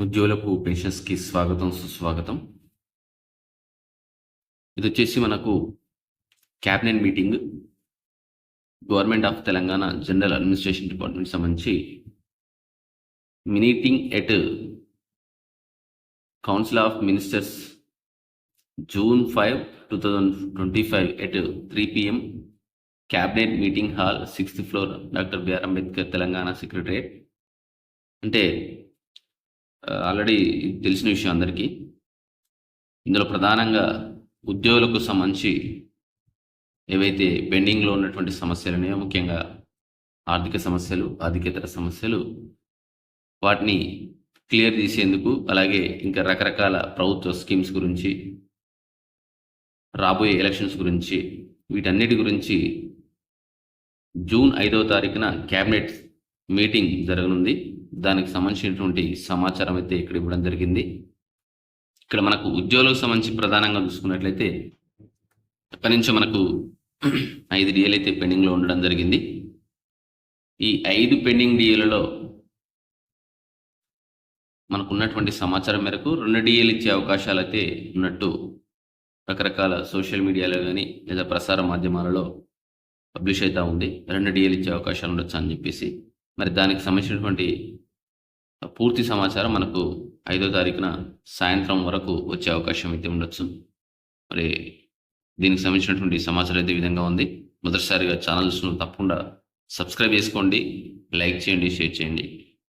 ఉద్యోగులకు పెన్షన్స్కి స్వాగతం సుస్వాగతం. ఇది వచ్చేసి మనకు cabinet meeting. Government of Telangana general administration department సంబంధించి meeting at council of ministers June five two thousand twenty five at three PM cabinet meeting hall sixth floor doctor B R Ambedkar Telangana secretariat అంటే already తెలిసిన విషయం అందరికీ. ఇందులో ప్రధానంగా ఉద్యోగులకు సంబంధించి ఏవైతే పెండింగ్లో ఉన్నటువంటి సమస్యలు ఉన్నాయో ముఖ్యంగా ఆర్థిక సమస్యలు ఆర్థికేతర సమస్యలు వాటిని క్లియర్ చేసేందుకు అలాగే ఇంకా రకరకాల ప్రభుత్వ స్కీమ్స్ గురించి రాబోయే ఎలక్షన్స్ గురించి వీటన్నిటి గురించి జూన్ ఐదవ తారీఖున క్యాబినెట్ మీటింగ్ జరగనుంది. దానికి సంబంధించినటువంటి సమాచారం అయితే ఇక్కడ ఇవ్వడం జరిగింది. ఇక్కడ మనకు ఉద్యోగులకు సంబంధించి ప్రధానంగా చూసుకున్నట్లయితే ఎప్పటి నుంచో మనకు ఐదు డిఏలు అయితే పెండింగ్లో ఉండడం జరిగింది. ఈ ఐదు పెండింగ్ డిఏలలో మనకు ఉన్నటువంటి సమాచారం మేరకు రెండు డిఏలు ఇచ్చే అవకాశాలు అయితే ఉన్నట్టు రకరకాల సోషల్ మీడియాలో కానీ లేదా ప్రసార మాధ్యమాలలో పబ్లిష్ అవుతూ ఉంది. రెండు డిఏలు ఇచ్చే అవకాశాలు ఉండొచ్చు అని చెప్పేసి మరి దానికి సంబంధించినటువంటి పూర్తి సమాచారం మనకు ఐదో తారీఖున సాయంత్రం వరకు వచ్చే అవకాశం అయితే ఉండొచ్చు. మరి దీనికి సంబంధించినటువంటి సమాచారం అయితే విధంగా ఉంది. మొదటిసారిగా ఛానల్స్ను తప్పకుండా సబ్స్క్రైబ్ చేసుకోండి లైక్ చేయండి షేర్ చేయండి.